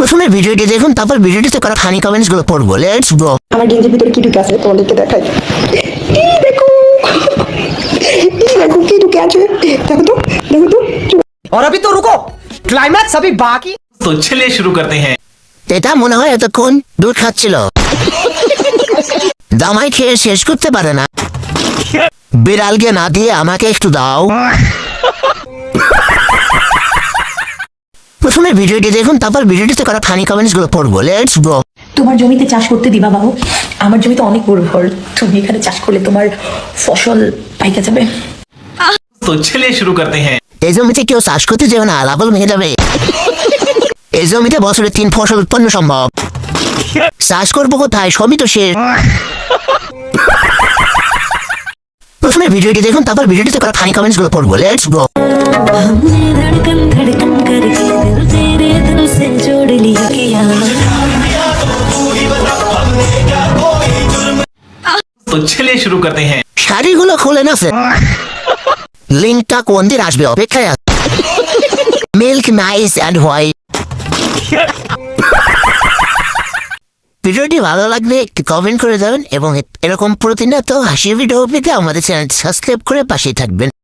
প্রথমে ভিডিওটি দেখুন তারপর ভিডিওটিতে করা ফানি কমেন্টস গুলো পড়বো লেটস গো আমার গেঞ্জির ভিতরে কি ঢুকে আছে তোমাদেরকে দেখাই এই দেখো এই দেখো কি ঢুকে আছে দেখো তো দেখো তো और अभी तो रुको क्लाइमैक्स अभी बाकी तो चलिए शुरू करते हैं এটা মনে হয় এতক্ষণ দুধ খাচ্ছিল দামাই খেয়ে শেষ করতে পারে না বিড়ালকে না দিয়ে আমাকে একটু দাও আমার ভিডিওটি দেখুন তারপর ভিডিওটি তো কারা ফানি কমেন্টসগুলো পড়ব। লেটস গো তোমার জমিতে চাষ করতে দিবা বাবু। আমার জমিতে অনেক উর্বর তুমি এখানে চাষ করলে তোমার ফসল পাইকা যাবে। তো ছেলে শুরু করতে হ্যাঁ। এই জমিতে কেউ চাষ করতে যাবে না আলাপল ভেঙে যাবে। এই জমিতে বছরে তিন ফসল উৎপন্ন সম্ভব। চাষ করব কোথায়? সবই তো শেষ। প্রথমে ভিডিওটি দেখুন তারপর ভিডিওটি তো করা ফানি কমেন্টসগুলো পড়ব। লেটস গো तो चलिए शुरू करते हैं শাড়িগুলো খুলে না লিঙ্কটা কোন দিন আসবে অপেক্ষায় মিল্ক নাইস অ্যান্ড হোয়াইট ভিডিওটি ভালো লাগলে একটি কমেন্ট করে দেবেন এবং এরকম প্রতিনিয়ত হাসি ভিডিও পেতে আমাদের চ্যানেল সাবস্ক্রাইব করে পাশেই থাকবেন